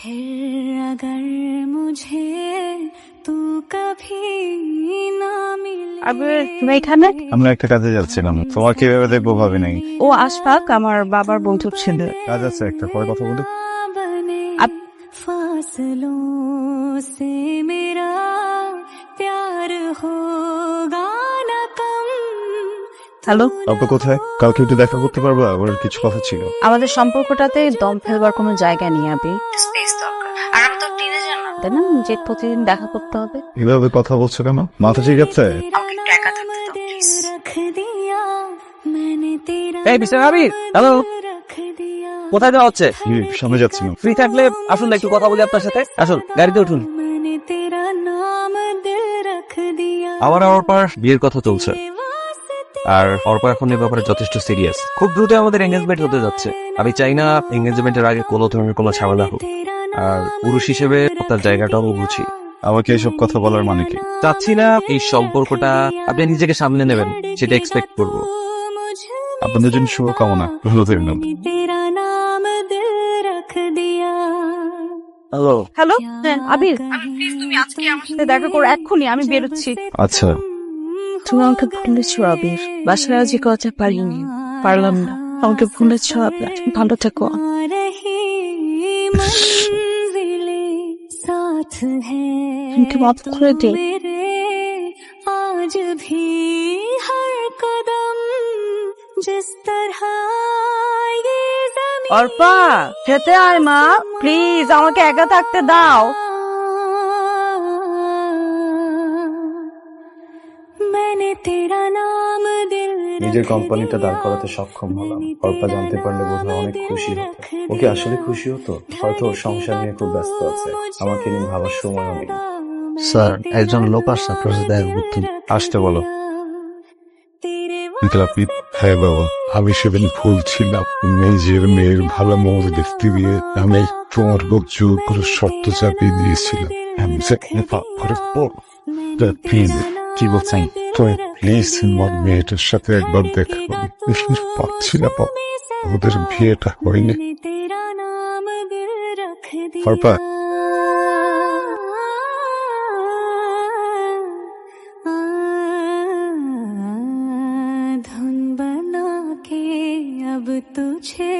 फिर अगर मुझे तू कभी ना मिले আবির তুমি এখানে আমরা একটা কাজে যাচ্ছিলাম তোমার কিভাবে দেখবো ভাবি নাই ও আশফাক আমার বাবার বন্ধুর ছেলে কাজ আছে একটা পরে কথা বলি बने अब- फासलों से मेरा प्यार होगा न कम হ্যালো? আপু কোথায়? কালকে একটু দেখা করতে আমার কিছু কথা ছিল। আমাদের সম্পর্কটাতে দম ফেলবার কোনো জায়গা নেই আবি। স্পেস দরকার। আর আমি তো যে প্রতিদিন দেখা করতে হবে। এভাবে কথা বলছো কেন? মাথা ঠিক আছে? এই হ্যালো? কোথায় যাওয়া হচ্ছে? সামনে যাচ্ছি ফ্রি থাকলে আসুন একটু কথা বলি আপনার সাথে। আসুন গাড়িতে উঠুন। আবার আমার পাশ বিয়ের কথা চলছে। আর অর্প এখন এ ব্যাপারে যথেষ্ট সিরিয়াস খুব দ্রুত আমাদের এঙ্গেজমেন্ট হতে যাচ্ছে। আমি চাই না এঙ্গেজমেন্টের আগে কোনো ধরনের কোনো ঝামেলা হোক। আর পুরুষ হিসেবে তার জায়গাটাও বুঝি। আমাকে এইসব কথা বলার মানে কি? চাচ্ছি না এই সম্পর্কটা আপনি নিজেকে সামনে নেবেন সেটা এক্সপেক্ট করব। আপনাদের জন্য শুভকামনা। ভালো হ্যালো হ্যালো আবির। প্লিজ তুমি আজকে আমার সাথে দেখা করো। এক্ষুনি আমি বেরোচ্ছি। আচ্ছা। তুমি আমাকে ভুলেছ আবির। বাসায় আজ কথা পারিনি। পারলাম না। আমাকে ভুলেছ আপনার ভালো থেকো। আমাকে মাফ করে দিন আজ ভি হর কদম জিস তরহ অর্পা, খেতে আয় মা। প্লিজ আমাকে একা থাকতে দাও। নিজের কোম্পানিটা দাঁড় করাতে সক্ষম হলাম। অল্পা জানতে পারলে বোধহয় অনেক খুশি হতো। ওকে আসলে খুশি হতো? হয়তো ওর সংসার নিয়ে খুব ব্যস্ত আছে। আমাকে নিয়ে ভাবার সময়ও নেই। স্যার একজন লোক আসছে আপনার সাথে দেখা করতে আসতে বলো। আপনি হ্যাঁ বাবা আমি সেদিন ভুল ছিলাম। নিজের মেয়ের ভালো মহল দেখতে গিয়ে আমি তোমার বুক জোর করে শর্ত চাপিয়ে দিয়েছিলাম। আমি সেখানে পাপ করে পড় প্লিজ কি বলছেন? তো প্লিজ আমার মেয়েটার সাথে একবার দেখা করুন। পাচ্ছি না পাপ ওদের বিয়েটা হয়নি। ফারপা धुन बना के अब तुझे